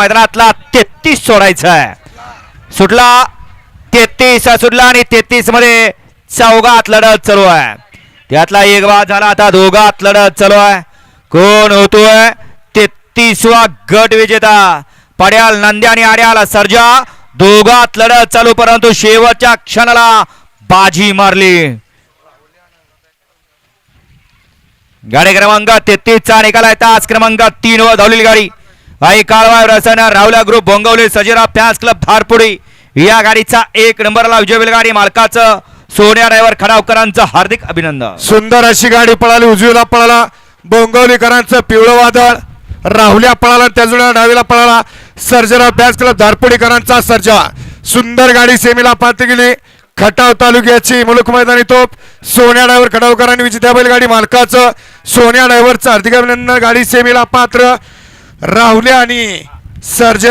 मैदानातला तेहतीस सोडायचा आहे. सुटला तेहतीस सुटला आणि तेहतीसमध्ये चौघात लढत चालू आहे. त्यातला एक बाद झाला आता दोघात लढत चालू आहे. कोण होतोय? तेहतीसवा गट विजेता. पड्याल नंद्या आणि आड्याल सर्जा दोघात लढत चालू परंतु शेवटच्या क्षणाला बाजी मारली. गाडी क्रमांक तेहतीसचा निकाल आहे. तास क्रमांक तीन वर धावलेली गाडी. आई काळवा रसायना रावला ग्रुप बोंगवले सजिरा फॅन्स क्लब धारपुडी. या गाडीचा एक नंबरला विजय गाडी मालकाचं सोन्या ड्रायव्हर खडावकरांचं हार्दिक अभिनंदन. सुंदर अशी गाडी पळाली उजवीला पळाला बोंगवलीकरांचं पिवळं वादळ राहुल्या पळाला त्याजुळ्या डावीला पळाला सर्जरा फॅन्स क्लब धारपुडीकरांचा सर्जा. सुंदर गाडी सेमीला पात्र गेली खटाव तालुक्याची मुलुख मैदानी तोप सोन्या डायव्हर खडावकरांनी विजेत्या बैलगाडी मालकाचं सोन्या डायव्हरचं हार्दिक अभिनंदन गाडी सेमीला पात्र राहुले आणि सर्जन